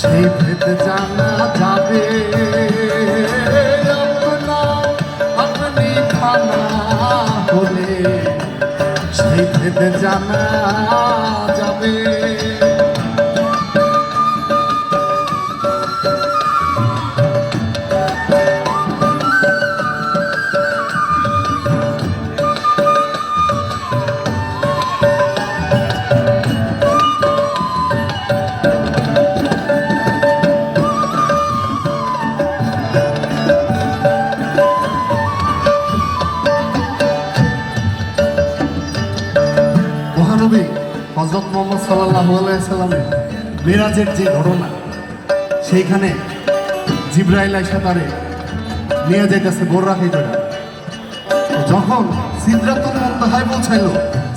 সেই ভেদ জানা যাবে। আপনা খানা হলে জানা মহানবী হজরত মোহাম্মদ সাল্লাহ আলাইসাল্লামের মেরাজের যে ঘটনা, সেইখানে জিব্রাইল আইসা তারে নিয়ে যাইতেছে বোর্রাকে করে যখন সিদ্ধাতুল মন্তাহায় পৌঁছাইলো,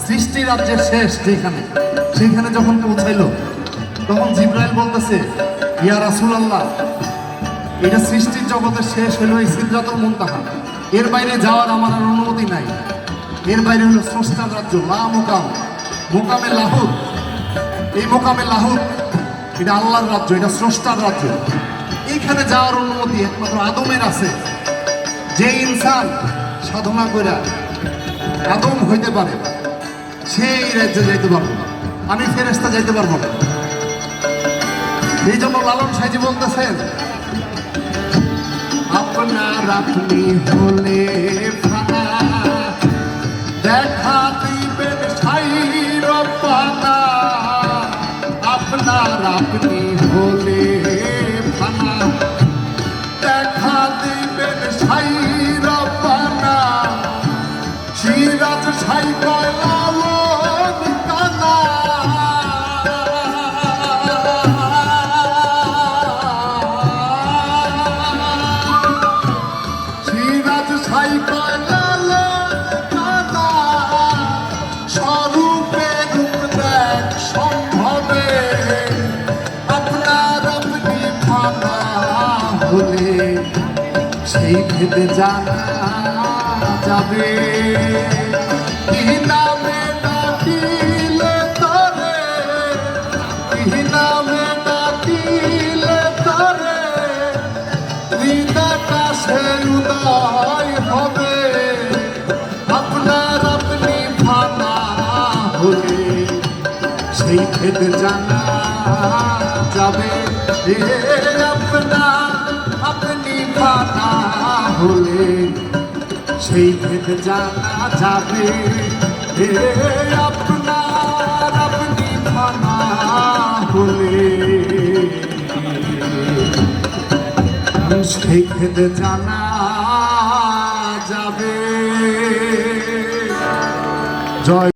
সৃষ্টি রাজ্যের শেষ যেখানে, সেইখানে যখন পৌঁছাইলো, তখন জিব্রাইল বলতেছে, ইয়া রাসূলুল্লাহ, এটা সৃষ্টির জগতের শেষ হলো এই সিদ্ধাতুল মুনতাহা। এর বাইরে যাওয়ার আমার অনুমতি নাই। এর বাইরে হলো স্রষ্টার রাজ্য লা মোকাম মোকামে লাহুদ। এই মোকামে লাহুদ, এটা আল্লাহর রাজ্য, এটা স্রষ্টার রাজ্য। এইখানে যাওয়ার অনুমতি একমাত্র আদমের আছে। যে ইনসান সাধনা করে আদম হইতে পারে, সেই রাজ্যে যাইতে পারব না। আমি ফেরেস্তা যাইতে পারব না। এই জন্য লালন সাইজি বলতেছেন, আপনার আপনি হলে আপনি হলে ফানা দেখা দিবেন সাইর পানা সিরাজ সাই কয়লাল কানা। হলে সেই ভেদে জানা যাবে। কি নামে ডাকিলে তরে? কি নামে ডাকিলে তরে? হৃদয়টা সে উদয় হবে। আপনার আপনি সেই ভেদ জানা যাবে। হে আপনা ফানা হলে সেই ভেদ জানা যাবে। আপনার আপনি ফানা হলে সেই ভেদ জানা যাবে। জয়